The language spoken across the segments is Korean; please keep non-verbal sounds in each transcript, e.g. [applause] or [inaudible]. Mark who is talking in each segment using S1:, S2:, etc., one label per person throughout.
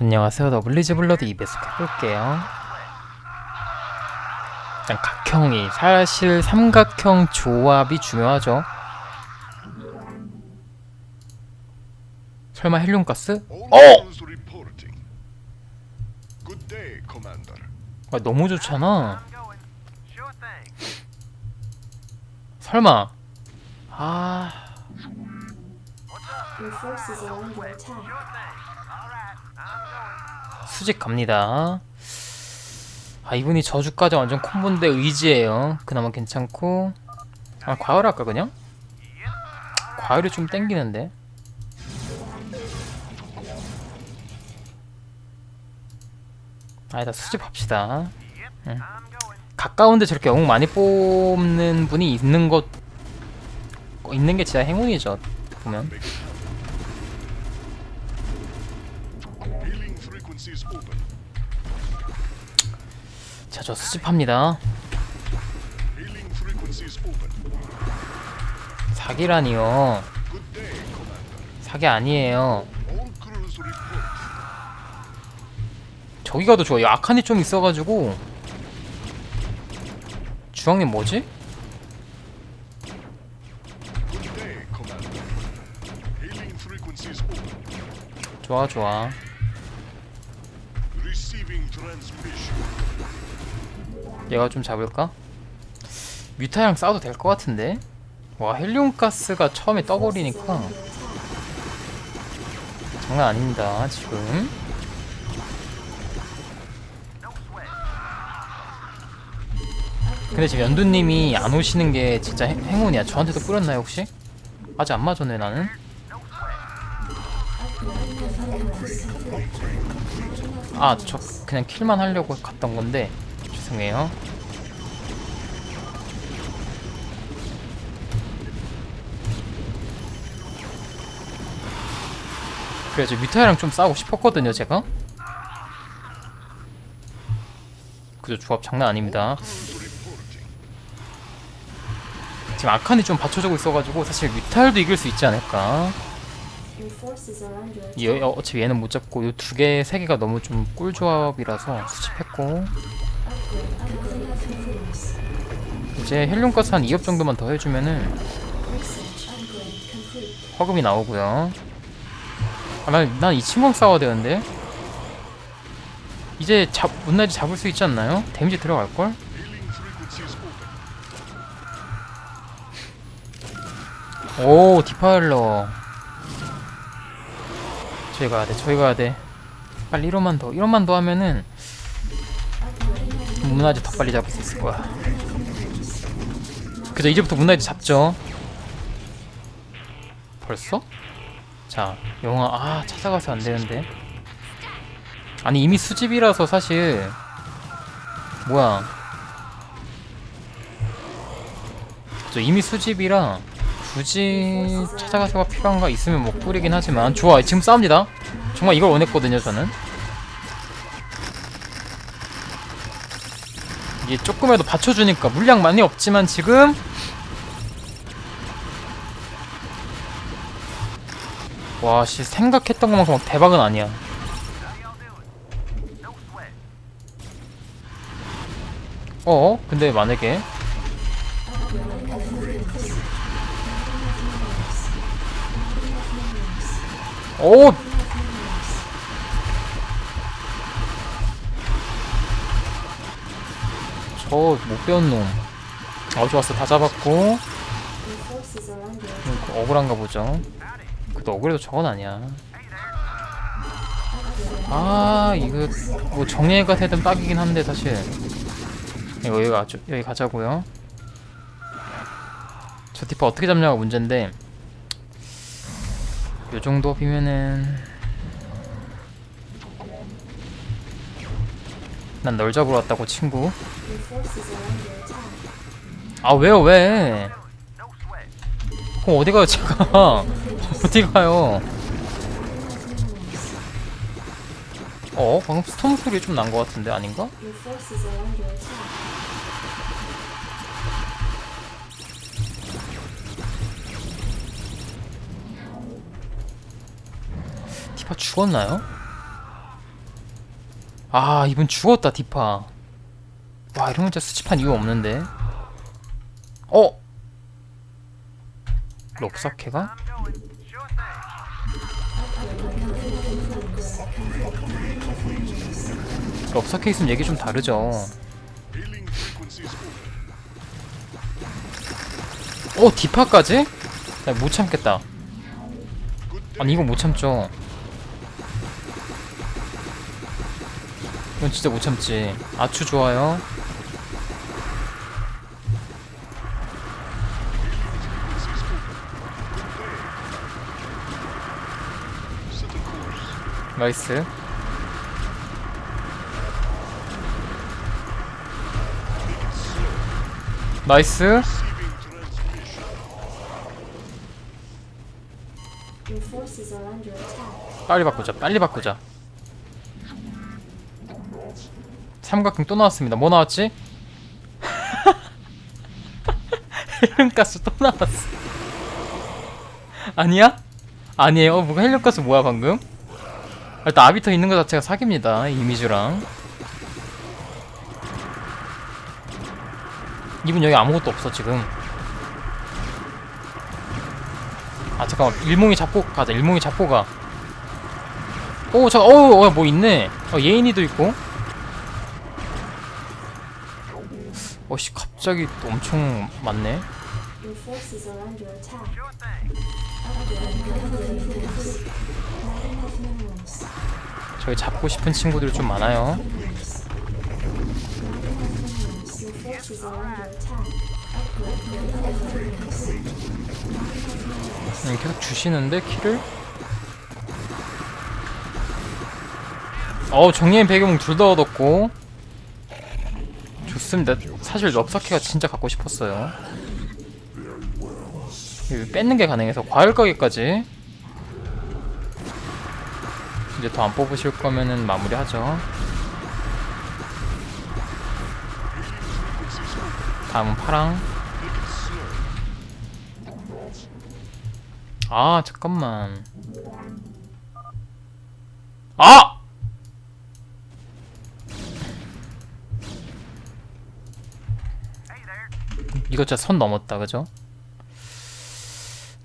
S1: 안녕하세요. 더블리즈 블러드 이베스 해볼게요. 일단 각형이 사실 삼각형 조합이 중요하죠. 설마 헬륨가스? 어!
S2: Commander.
S1: 아, 너무 좋잖아. 설마. 아, 수직 갑니다. 아, 이분이 저주까지 완전 콤보인데 의지예요. 그나마 괜찮고. 아, 과열 할까 그냥? 과열이 좀 땡기는데. 아니다 수집합시다. 응. 가까운데 저렇게 영웅 많이 뽑는 분이 있는 것 있는 게 진짜 행운이죠. 보면. 저 수집합니다. 사기라니요. 사기 아니에요. 저기가 더 좋아요. 아칸이 좀 있어가지고 주황님 뭐지? 좋아 좋아. 얘가 좀 잡을까? 뮤타랑 싸워도 될 것 같은데? 와 헬륨 가스가 처음에 떠버리니까 장난 아닙니다 지금 근데 지금 연두님이 안 오시는 게 진짜 행- 행운이야 저한테도 뿌렸나요 혹시? 아직 안 맞았네 나는 아 저 그냥 킬만 하려고 갔던 건데 죄송해요 그래서 뮤타이랑 좀 싸우고 싶었거든요 제가 그죠 조합 장난 아닙니다. 지금 아칸이 좀 받쳐주고 있어가지고 사실 뮤탈도 이길 수 있지 않을까. 이, 어, 어차피 얘는 못 잡고 이 두 개, 세 개가 너무 좀 꿀조합이라서 수집했고 이제 헬륨 가스 한 2업 정도만 더 해주면은. 화금이 나오고요 아, 난, 난이 친구랑 싸워야 되는데 이제 잡, 문나지 잡을 수 있지 않나요? 데미지 들어갈걸? 오 디파일러 저기 가야 돼 저기 가야 돼 빨리 1원만 더 1원만 더 하면은 문화재 더 빨리 잡을 수 있을 거야 그죠 이제부터 문화재 잡죠. 벌써? 자 영화 아 찾아가서 안 되는데. 아니 이미 수집이라서 사실 뭐야. 저 이미 수집이라 굳이 찾아가서가 필요한가 있으면 뭐 뿌리긴 하지만 좋아 지금 싸웁니다. 정말 이걸 원했거든요 저는. 이게 조금이라도 받쳐주니까 물량 많이 없지만 지금 와 씨 생각했던 것만큼 막 대박은 아니야 어? 근데 만약에 오! 저못 배운 놈. 아 좋았어 다 잡았고 그 억울한가 보죠. 그래도 억울해도 저건 아니야. 아 이거 뭐 정예가 되든 딱이긴 한데 사실 여기 가죠 여기 가자고요. 저 디파 어떻게 잡냐가 문제인데 요 정도 비면은 난 널 잡으러 왔다고 친구. 아 왜요 왜? 그럼 어디 가요 제가? [laughs] 어디 가요? 어 방금 스톰 소리 좀 난 것 같은데 아닌가? 디파 죽었나요? 아 이분 죽었다 디파 와 이런 문자 수집한 이유 없는데 어? 럭사케가? 럭사케 있으면 얘기 좀 다르죠
S2: open.
S1: 어 디파까지? 나못 참겠다 아니 이거 못 참죠 이건 진짜 못 참지 아추 좋아요 나이스 나이스. 빨리 바꾸자 빨리 바꾸자 삼각형 또 나왔습니다 뭐 나왔지? [laughs] 헬륨가스 또 나왔어 아니야? 아니에요 어, 뭐가 헬륨가스 뭐야 방금? 일단 아비터 있는 것 자체가 사기입니다 이 이미지랑 이분 여기 아무것도 없어 지금 아 잠깐만 일몽이 잡고 가자 일몽이 잡고 가 오, 잠깐, 어우, 어, 뭐 있네. 어, 예인이도 있고. 어씨, 갑자기 또 엄청 많네. 저기 잡고 싶은 친구들이 좀 많아요. 음, 계속 주시는데, 키를? 어, 정예인 배경은 둘다 얻었고. 좋습니다. 사실 럽사키가 진짜 갖고 싶었어요. 뺏는 게 가능해서 과열 가게까지. 이제 더 안 뽑으실 거면은 마무리하죠. 다음은 파랑. 아 잠깐만. 아! 이거 진짜 선 넘었다 그죠?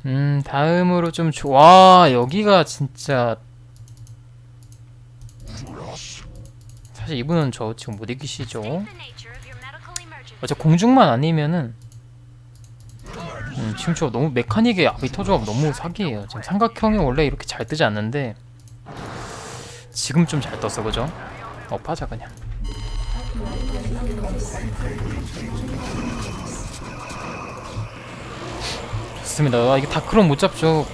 S1: 음 다음으로 좀 좋아 여기가 진짜 사실 이분은 저 지금 못 이기시죠? 어차 공중만 아니면은 음, 지금 저 너무 메카닉의 아비터 조합 너무 사기예요. 지금 삼각형이 원래 이렇게 잘 뜨지 않는데 지금 좀 잘 떴어 그죠? 업하자 그냥. 좋습니다. 아, 이게 다크론 못 잡죠.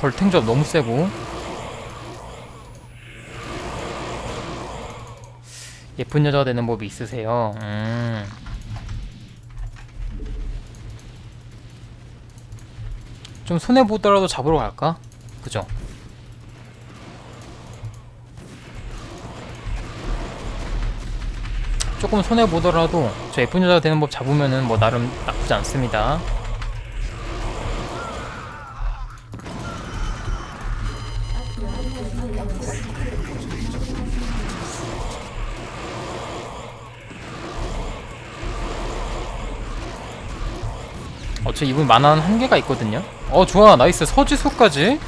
S1: 벌탱 조합 너무 세고 예쁜 여자가 되는 법이 있으세요 음. 좀 손해 보더라도 잡으러 갈까? 그죠? 조금 손해 보더라도 저 예쁜 여자 되는 법 잡으면은 뭐 나름 나쁘지 않습니다. 어차 이분 만화는 한계가 있거든요. 어 좋아. 나이스. 서지수까지.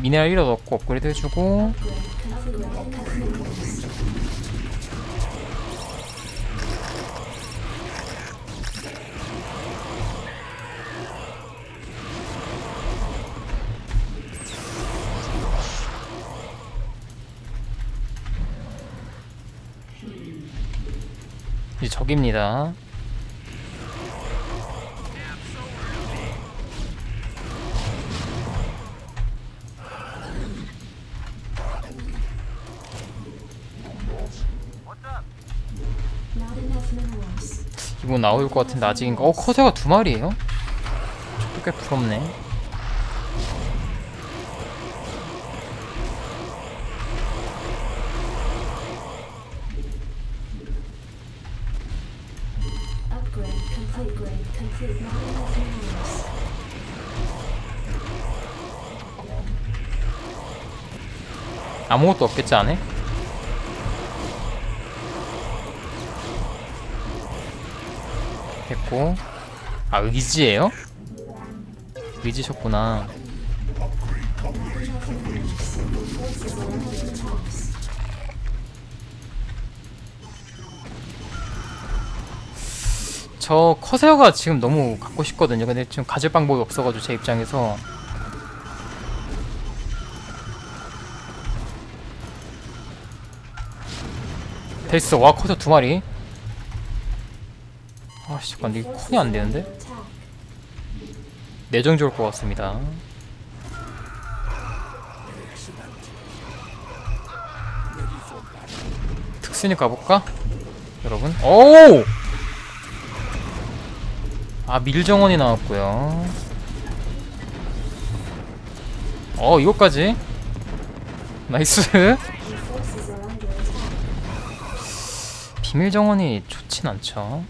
S1: 미네랄 1억 넣고 업그레이드 해주고. 이제 적입니다. 이분 나올 것 같은데 아직인가? 어 커세가 두 마리예요? 저도 꽤 부럽네. 아무것도 없겠지 안에? 됐고. 아 의지예요? 의지셨구나. 저 커세어가 지금 너무 갖고 싶거든요. 근데 지금 가질 방법이 없어가지고 제 입장에서. 됐어. 와 커세어 두 마리 아씨 잠깐 이게 콘이 안 되는데? 내정 좋을 것 같습니다. 특순이 가볼까? 여러분. 오! 아 밀정원이 나왔고요. 어 이거까지. 나이스.
S3: Your forces are under attack.
S1: 비밀 정원이 좋진 않죠.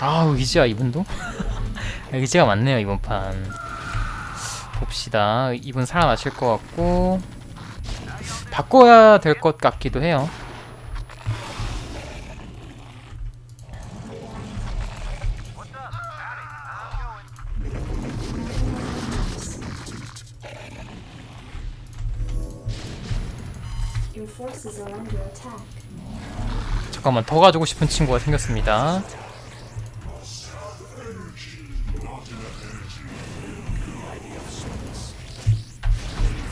S1: 아 의지야 이분도? [laughs] 의지가 많네요 이번 판. 봅시다. 이분 살아나실 것 같고 바꿔야 될 것 같기도 해요. 잠깐만 더 가지고 싶은 친구가 생겼습니다.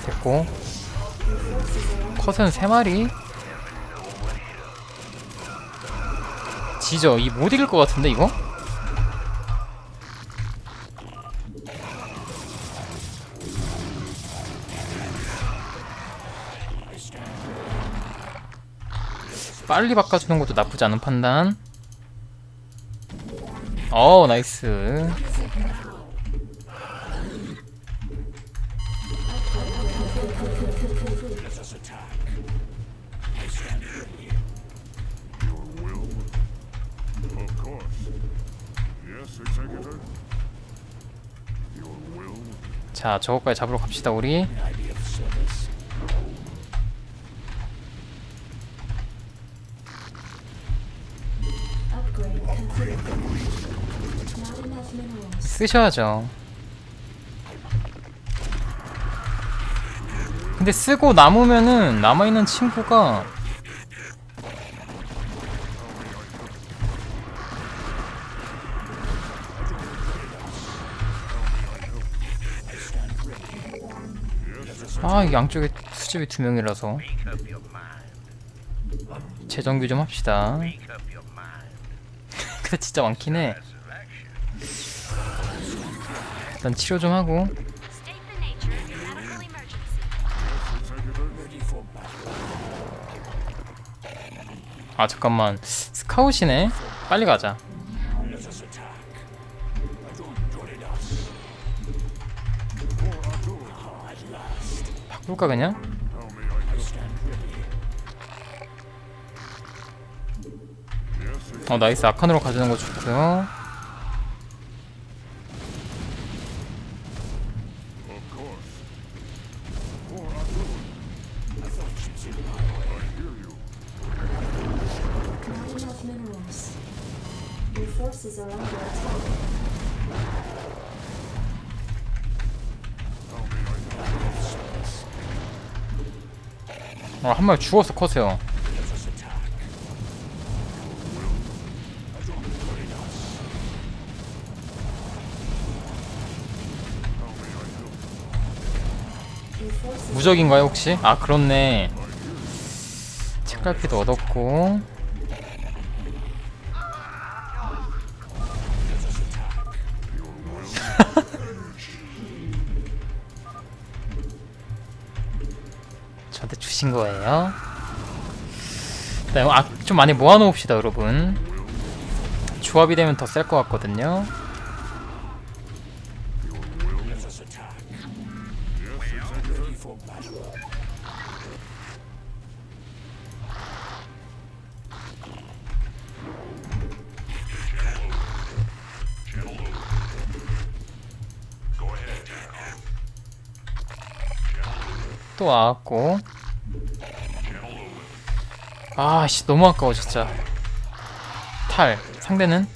S1: 됐고 컷은 3마리. 지죠? 이 못 이길 것 같은데 이거? 빨리 바꿔주는 것도 나쁘지 않은 판단. 어 나이스 자 저거까지 잡으러 갑시다 우리. 쓰셔야죠 근데 쓰고 남으면은 남아있는 친구가 양쪽에 수집이 두 명이라서 재정비 좀 합시다. [laughs] 근데 진짜 많긴 해. 일단 치료 좀 하고. 아 잠깐만. 스카웃이네. 빨리 가자 바꿀까 그냥? 어 나이스 아칸으로 가주는 거 좋고요 어 한 마리 죽었어 커세요. 무적인가요 혹시? 아 그렇네. 책갈피도 얻었고 미친 거예요. 일단 아, 좀 많이 모아놓읍시다, 여러분. 조합이 되면 더 셀 것 같거든요. 또 와갖고 아씨 너무 아까워 진짜. 탈. 상대는?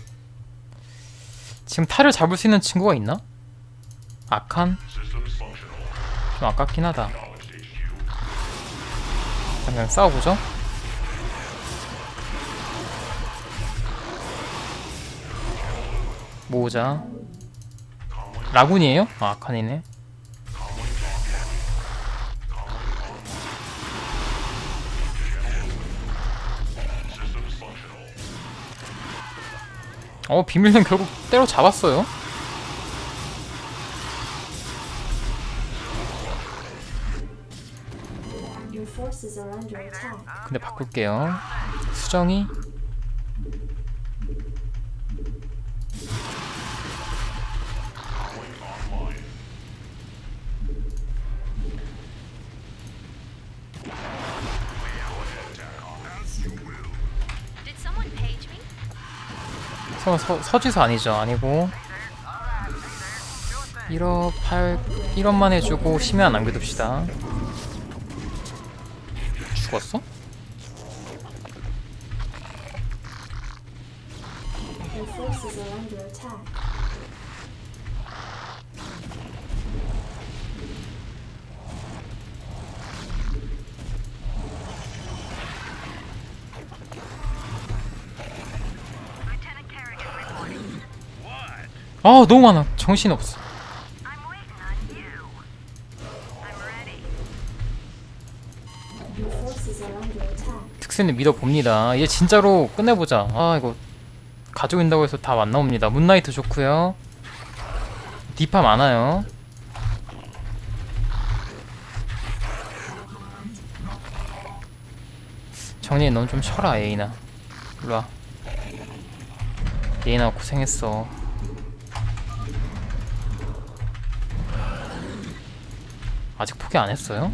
S1: 지금 탈을 잡을 수 있는 친구가 있나? 아칸? 좀 아깝긴 하다. 그냥 싸워보죠. 모으자. 라군이에요? 아 아칸이네 어 비밀은 결국 때려 잡았어요. 근데 바꿀게요 수정이 서, 서, 서지서 아니죠. 아니고. 1업 8 1업만 해주고 안 남겨둡시다. 죽었어? 아 너무 많아. 정신없어. 특수는 믿어봅니다. 얘 진짜로 끝내보자. 아 이거 가지고 있다고 해서 다 안 나옵니다. 문나이트 좋고요. 디파 많아요. 정리 넌좀 쉬어라 에이나 일로와. 에이나 고생했어 아직 포기 안 했어요?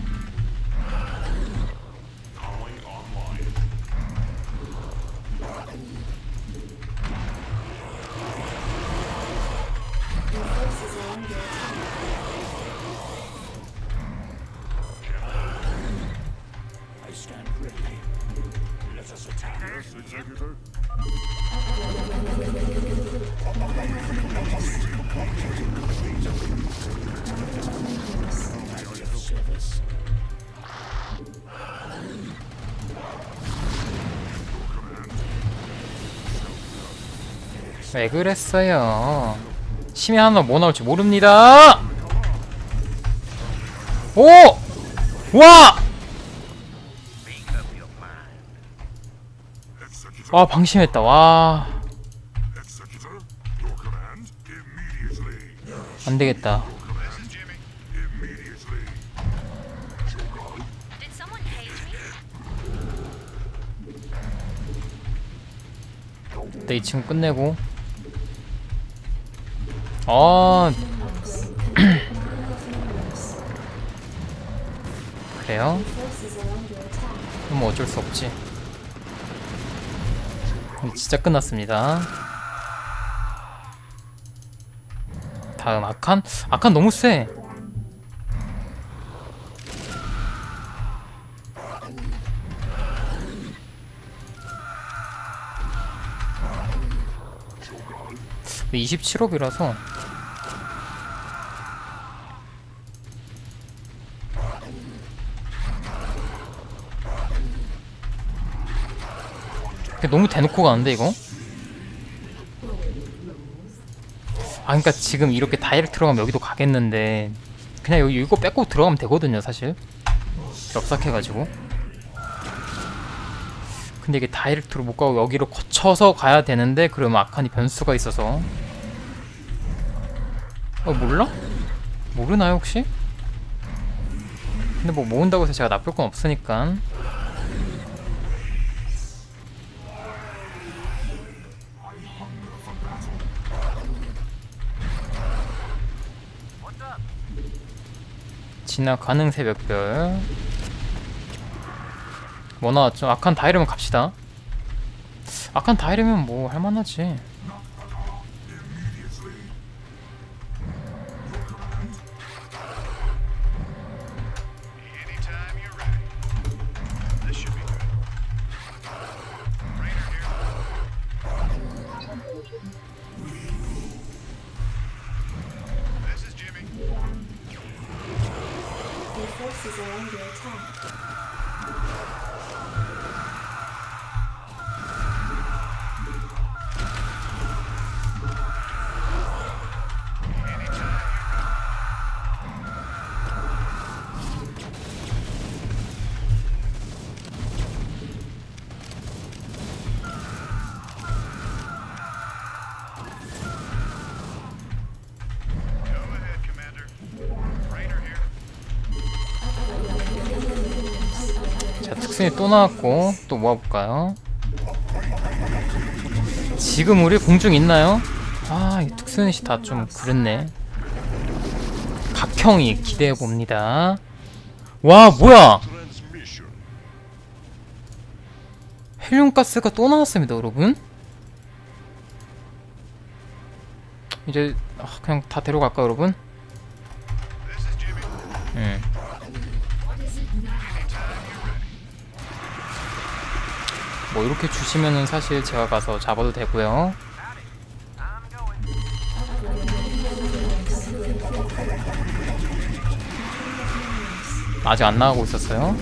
S1: 왜 그랬어요? 심해 하나 뭐 나올지 모릅니다. 오! 와! 와 방심했다. 와.
S2: Executor. Your command immediately.
S1: 안 되겠다.
S2: Immediately.
S4: Did someone page me?
S1: 내이 친구 끝내고. 아. [clears throat] 그래요? 그럼 뭐 어쩔 수 없지. 진짜 끝났습니다. 다음 아칸? 아칸 너무 세. 근데 27억이라서 너무 대놓고 가는데 이거? 아 그니까 지금 이렇게 다이렉트 들어가면 여기도 가겠는데 그냥 여기 이거 뺏고 들어가면 되거든요 사실 엽삭해가지고 근데 이게 다이렉트로 못 가고 여기로 거쳐서 가야 되는데 그러면 아칸이 변수가 있어서 어 몰라? 모르나요 혹시? 근데 뭐 모은다고 해서 제가 나쁠 건 없으니까 지나가는 새벽별. 뭐 나왔죠? 아칸 다이르면 갑시다. 아칸 다이르면 뭐 할만하지
S3: forces are under attack.
S1: 자 특순이 또 나왔고 또 모아볼까요? 지금 우리 공중 있나요? 아 이 특순이 다 좀 그랬네 각형이 기대해 봅니다 와 뭐야. 헬륨 가스가 또 나왔습니다 여러분 이제 아, 그냥 다 데려갈까 여러분? 뭐 이렇게 주시면은 사실 제가 가서 잡아도 되고요. 아직 안 나가고 있었어요.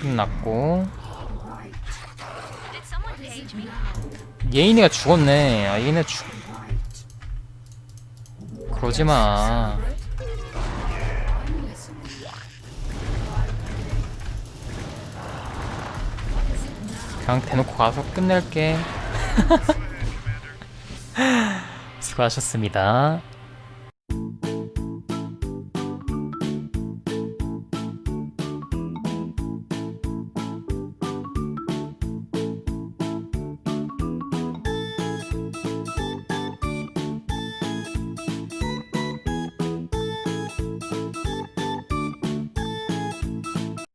S1: 끝났고? 예인이가 죽었네. 아 예인이 죽. 그러지 마. 그냥 대놓고 가서 끝낼게. [laughs] 수고하셨습니다.